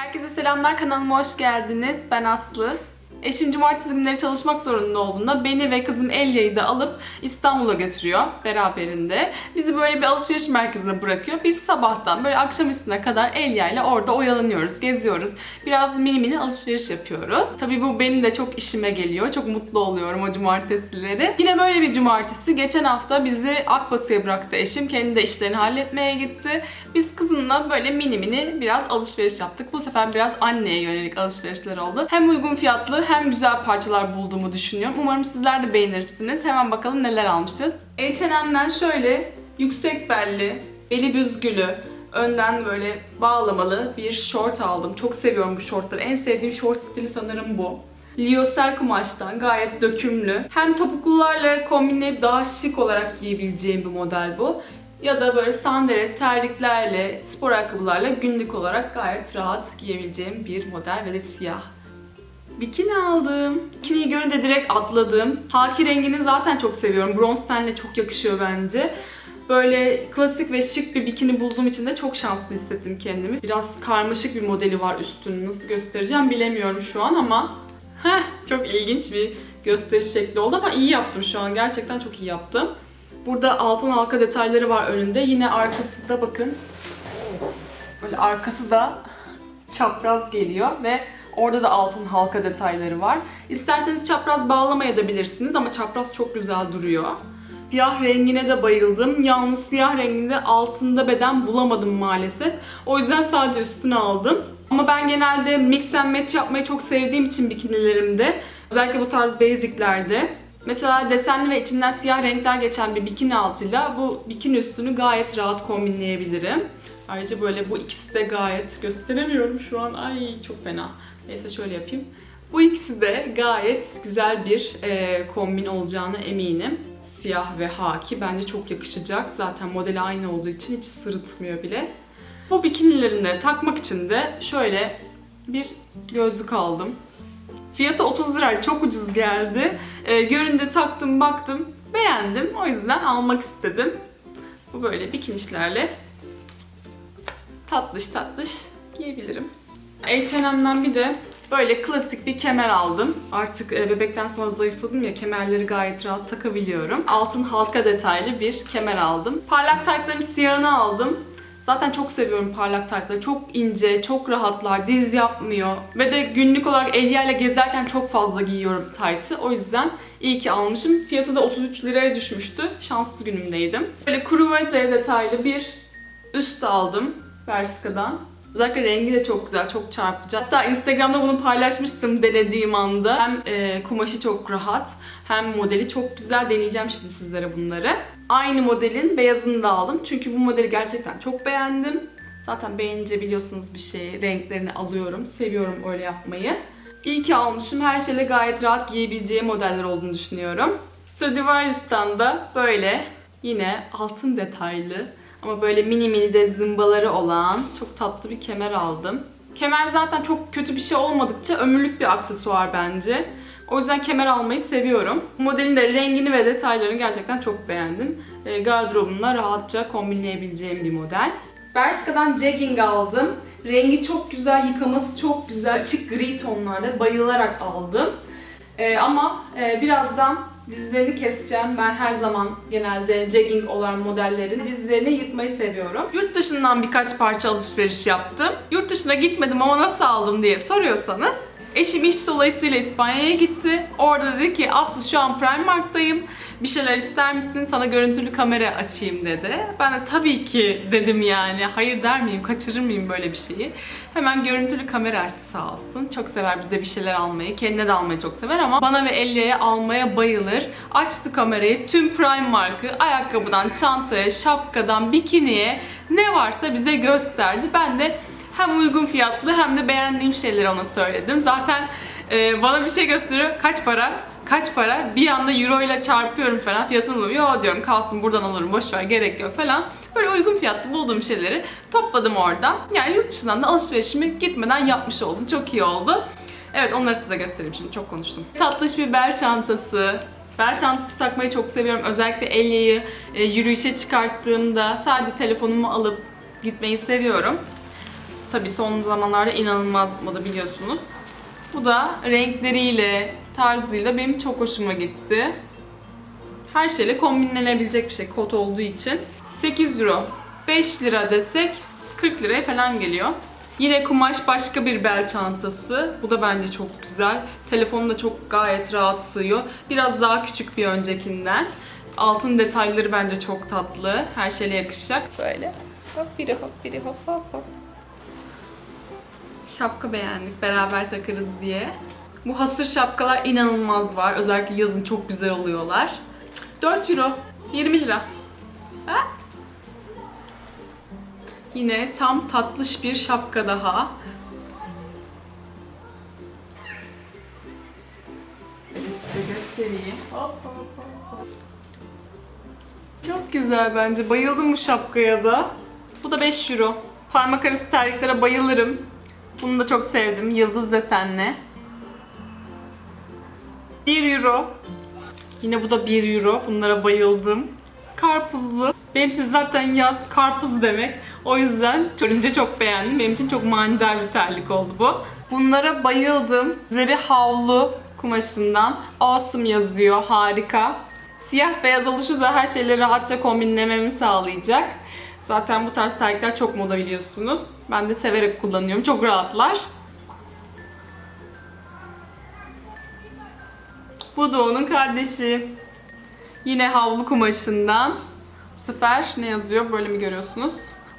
Herkese selamlar kanalıma hoş geldiniz. Ben Aslı. Eşim cumartesi günleri çalışmak zorunda olduğunda beni ve kızım Elya'yı da alıp İstanbul'a götürüyor beraberinde. Bizi böyle bir alışveriş merkezine bırakıyor. Biz sabahtan böyle akşam üstüne kadar Elya ile orada oyalanıyoruz, geziyoruz. Biraz mini mini alışveriş yapıyoruz. Tabii bu benim de çok işime geliyor. Çok mutlu oluyorum o cumartesileri. Yine böyle bir cumartesi. Geçen hafta bizi Akbatı'ya bıraktı eşim. Kendi de işlerini halletmeye gitti. Biz kızımla böyle mini mini biraz alışveriş yaptık. Bu sefer biraz anneye yönelik alışverişler oldu. Hem uygun fiyatlı hem güzel parçalar bulduğumu düşünüyorum. Umarım sizler de beğenirsiniz. Hemen bakalım neler almışız. H&M'den şöyle yüksek belli, beli büzgülü, önden böyle bağlamalı bir şort aldım. Çok seviyorum bu şortları. En sevdiğim şort stili sanırım bu. Lyocell kumaştan gayet dökümlü. Hem topuklularla kombinleyip daha şık olarak giyebileceğim bir model bu. Ya da böyle sandalye, terliklerle, spor ayakkabılarla günlük olarak gayet rahat giyebileceğim bir model ve de siyah. Bikini aldım. Bikiniyi görünce direkt atladım. Haki rengini zaten çok seviyorum. Bronze tenle çok yakışıyor bence. Böyle klasik ve şık bir bikini bulduğum için de çok şanslı hissettim kendimi. Biraz karmaşık bir modeli var üstünün. Nasıl göstereceğim bilemiyorum şu an ama heh, çok ilginç bir gösteriş şekli oldu ama iyi yaptım şu an. Gerçekten çok iyi yaptım. Burada altın halka detayları var önünde. Yine arkasında bakın. Böyle arkası da çapraz geliyor ve orada da altın halka detayları var. İsterseniz çapraz bağlamayabilirsiniz ama çapraz çok güzel duruyor. Siyah rengine de bayıldım. Yalnız siyah renginde altında beden bulamadım maalesef. O yüzden sadece üstüne aldım. Ama ben genelde mix and match yapmayı çok sevdiğim için bikinilerimde, özellikle bu tarz basiclerde Mesela desenli ve içinden siyah renkler geçen bir bikini altıyla bu bikini üstünü gayet rahat kombinleyebilirim. Ayrıca böyle bu ikisi de gayet gösteremiyorum şu an. Ay çok fena. Neyse şöyle yapayım. Bu ikisi de gayet güzel bir e, kombin olacağına eminim. Siyah ve haki bence çok yakışacak. Zaten modeli aynı olduğu için hiç sırıtmıyor bile. Bu bikinilerini takmak için de şöyle bir gözlük aldım. Fiyatı 30 lira çok ucuz geldi. Ee, görünce taktım baktım beğendim. O yüzden almak istedim. Bu böyle bikinişlerle tatlış tatlış giyebilirim. H&M'den bir de böyle klasik bir kemer aldım. Artık e, bebekten sonra zayıfladım ya kemerleri gayet rahat takabiliyorum. Altın halka detaylı bir kemer aldım. Parlak taytların siyahını aldım. Zaten çok seviyorum parlak taytları. Çok ince, çok rahatlar, diz yapmıyor. Ve de günlük olarak ellerle gezerken çok fazla giyiyorum taytı. O yüzden iyi ki almışım. Fiyatı da 33 liraya düşmüştü. Şanslı günümdeydim. Böyle kuru ve detaylı bir üst aldım Bershka'dan. Özellikle rengi de çok güzel, çok çarpıcı. Hatta Instagram'da bunu paylaşmıştım denediğim anda. Hem e, kumaşı çok rahat, hem modeli çok güzel. Deneyeceğim şimdi sizlere bunları. Aynı modelin beyazını da aldım. Çünkü bu modeli gerçekten çok beğendim. Zaten beğenince biliyorsunuz bir şeyi, renklerini alıyorum. Seviyorum öyle yapmayı. İyi ki almışım. Her şeyle gayet rahat giyebileceği modeller olduğunu düşünüyorum. Stradivarius'tan da böyle yine altın detaylı ama böyle mini mini de zımbaları olan çok tatlı bir kemer aldım. Kemer zaten çok kötü bir şey olmadıkça ömürlük bir aksesuar bence. O yüzden kemer almayı seviyorum. Modelin de rengini ve detaylarını gerçekten çok beğendim. E, gardırobumla rahatça kombinleyebileceğim bir model. Bershka'dan jegging aldım. Rengi çok güzel, yıkaması çok güzel. Açık gri tonlarda bayılarak aldım. E, ama e, birazdan dizlerini keseceğim. Ben her zaman genelde jegging olan modellerin dizlerini yırtmayı seviyorum. Yurt dışından birkaç parça alışveriş yaptım. Yurt dışına gitmedim ama nasıl aldım diye soruyorsanız Eşim iş dolayısıyla İspanya'ya gitti. Orada dedi ki Aslı şu an Primark'tayım. Bir şeyler ister misin? Sana görüntülü kamera açayım dedi. Ben de tabii ki dedim yani. Hayır der miyim? Kaçırır mıyım böyle bir şeyi? Hemen görüntülü kamera açtı sağ olsun. Çok sever bize bir şeyler almayı. Kendine de almayı çok sever ama bana ve Elya'ya almaya bayılır. Açtı kamerayı. Tüm Primark'ı ayakkabıdan, çantaya, şapkadan, bikiniye ne varsa bize gösterdi. Ben de hem uygun fiyatlı hem de beğendiğim şeyleri ona söyledim. Zaten e, bana bir şey gösteriyor. Kaç para? Kaç para? Bir anda euro ile çarpıyorum falan. Fiyatını buluyorum. Yo diyorum kalsın buradan alırım boş ver gerek yok falan. Böyle uygun fiyatlı bulduğum şeyleri topladım oradan. Yani yurt dışından da alışverişimi gitmeden yapmış oldum. Çok iyi oldu. Evet onları size göstereyim şimdi çok konuştum. Tatlış bir bel çantası. Bel çantası takmayı çok seviyorum. Özellikle Elya'yı e, yürüyüşe çıkarttığımda sadece telefonumu alıp gitmeyi seviyorum. Tabii son zamanlarda inanılmaz moda biliyorsunuz. Bu da renkleriyle, tarzıyla benim çok hoşuma gitti. Her şeyle kombinlenebilecek bir şey kot olduğu için. 8 euro. 5 lira desek 40 liraya falan geliyor. Yine kumaş başka bir bel çantası. Bu da bence çok güzel. Telefonu da çok gayet rahat sığıyor. Biraz daha küçük bir öncekinden. Altın detayları bence çok tatlı. Her şeyle yakışacak. Böyle hop biri hop biri hop hop hop. Şapka beğendik beraber takarız diye. Bu hasır şapkalar inanılmaz var. Özellikle yazın çok güzel oluyorlar. 4 euro. 20 lira. Ha? Yine tam tatlış bir şapka daha. Çok güzel bence. Bayıldım bu şapkaya da. Bu da 5 euro. Parmak arası terliklere bayılırım. Bunu da çok sevdim. Yıldız desenli. 1 euro. Yine bu da 1 euro. Bunlara bayıldım. Karpuzlu. Benim için zaten yaz karpuz demek. O yüzden görünce çok beğendim. Benim için çok manidar bir terlik oldu bu. Bunlara bayıldım. Üzeri havlu kumaşından. Awesome yazıyor. Harika. Siyah beyaz oluşu da her şeyle rahatça kombinlememi sağlayacak. Zaten bu tarz terlikler çok moda biliyorsunuz. Ben de severek kullanıyorum. Çok rahatlar. Bu da onun kardeşi. Yine havlu kumaşından. Bu sefer ne yazıyor? Böyle mi görüyorsunuz?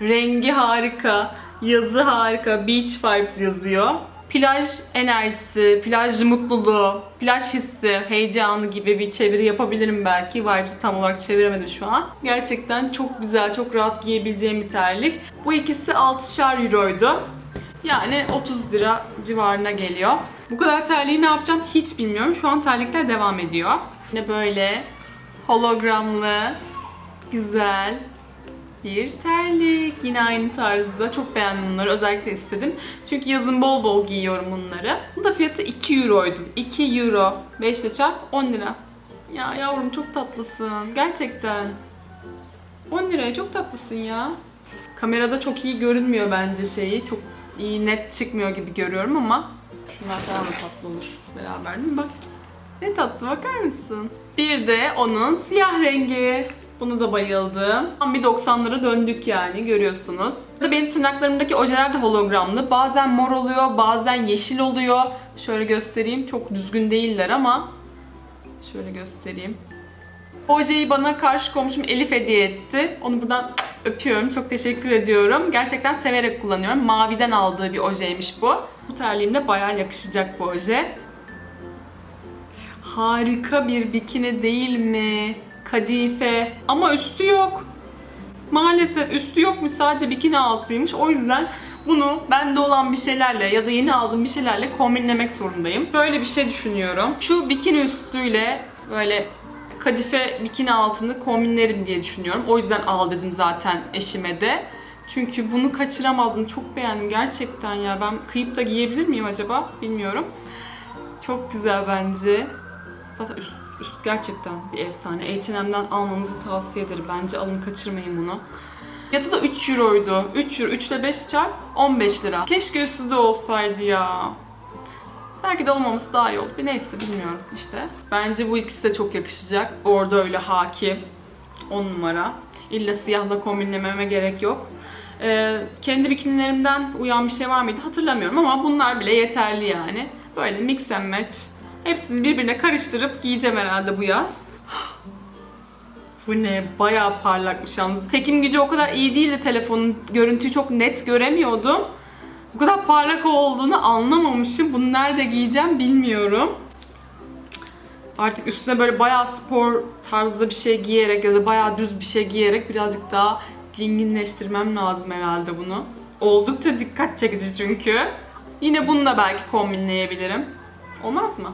Rengi harika, yazı harika, beach vibes yazıyor. Plaj enerjisi, plaj mutluluğu, plaj hissi, heyecanı gibi bir çeviri yapabilirim belki. Vibes'i tam olarak çeviremedim şu an. Gerçekten çok güzel, çok rahat giyebileceğim bir terlik. Bu ikisi 6'şar euroydu. Yani 30 lira civarına geliyor. Bu kadar terliği ne yapacağım hiç bilmiyorum. Şu an terlikler devam ediyor. Yine böyle hologramlı, güzel bir terlik. Yine aynı tarzda. Çok beğendim bunları. Özellikle istedim. Çünkü yazın bol bol giyiyorum bunları. Bu da fiyatı 2 euroydu. 2 euro. 5 ile çarp 10 lira. Ya yavrum çok tatlısın. Gerçekten. 10 liraya çok tatlısın ya. Kamerada çok iyi görünmüyor bence şeyi. Çok iyi net çıkmıyor gibi görüyorum ama şunlar falan da tatlı olur beraber değil mi? Bak. Ne tatlı bakar mısın? Bir de onun siyah rengi. Bunu da bayıldım. Tam bir 90'lara döndük yani görüyorsunuz. Burada benim tırnaklarımdaki ojeler de hologramlı. Bazen mor oluyor, bazen yeşil oluyor. Şöyle göstereyim. Çok düzgün değiller ama şöyle göstereyim. Ojeyi bana karşı komşum Elif hediye etti. Onu buradan öpüyorum. Çok teşekkür ediyorum. Gerçekten severek kullanıyorum. Maviden aldığı bir ojeymiş bu. Bu terliğimle bayağı yakışacak bu oje. Harika bir bikini değil mi? Kadife. Ama üstü yok. Maalesef üstü yokmuş sadece bikini altıymış. O yüzden bunu bende olan bir şeylerle ya da yeni aldığım bir şeylerle kombinlemek zorundayım. Böyle bir şey düşünüyorum. Şu bikini üstüyle böyle kadife bikini altını kombinlerim diye düşünüyorum. O yüzden al dedim zaten eşime de. Çünkü bunu kaçıramazdım. Çok beğendim gerçekten ya. Ben kıyıp da giyebilir miyim acaba? Bilmiyorum. Çok güzel bence. Zaten üst, üst gerçekten bir efsane. H&M'den almanızı tavsiye ederim. Bence alın kaçırmayın bunu. Fiyatı da 3 euroydu. 3 euro. 3 ile 5 çarp 15 lira. Keşke üstü de olsaydı ya. Belki de olmaması daha iyi olur. Bir neyse bilmiyorum işte. Bence bu ikisi de çok yakışacak. Orada öyle hakim. 10 numara. İlla siyahla kombinlememe gerek yok. Ee, kendi bikinilerimden uyan bir şey var mıydı hatırlamıyorum ama bunlar bile yeterli yani. Böyle mix and match. Hepsini birbirine karıştırıp giyeceğim herhalde bu yaz. Bu ne? Bayağı parlakmış yalnız. Çekim gücü o kadar iyi değildi telefonun. Görüntüyü çok net göremiyordum. Bu kadar parlak olduğunu anlamamışım. Bunu nerede giyeceğim bilmiyorum. Artık üstüne böyle bayağı spor tarzda bir şey giyerek ya da bayağı düz bir şey giyerek birazcık daha dinginleştirmem lazım herhalde bunu. Oldukça dikkat çekici çünkü. Yine bunu da belki kombinleyebilirim. Olmaz mı?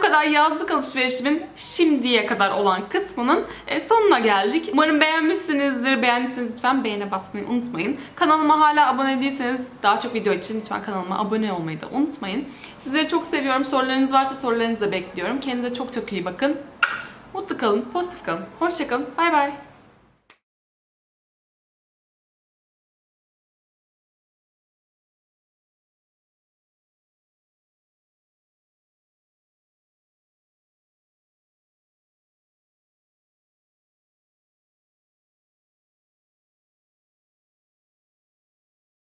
Kadar yazlık alışverişimin şimdiye kadar olan kısmının e, sonuna geldik. Umarım beğenmişsinizdir. Beğendiyseniz lütfen beğene basmayı unutmayın. Kanalıma hala abone değilseniz daha çok video için lütfen kanalıma abone olmayı da unutmayın. Sizleri çok seviyorum. Sorularınız varsa sorularınızı da bekliyorum. Kendinize çok çok iyi bakın. Mutlu kalın, pozitif kalın. Hoşçakalın. Bay bay.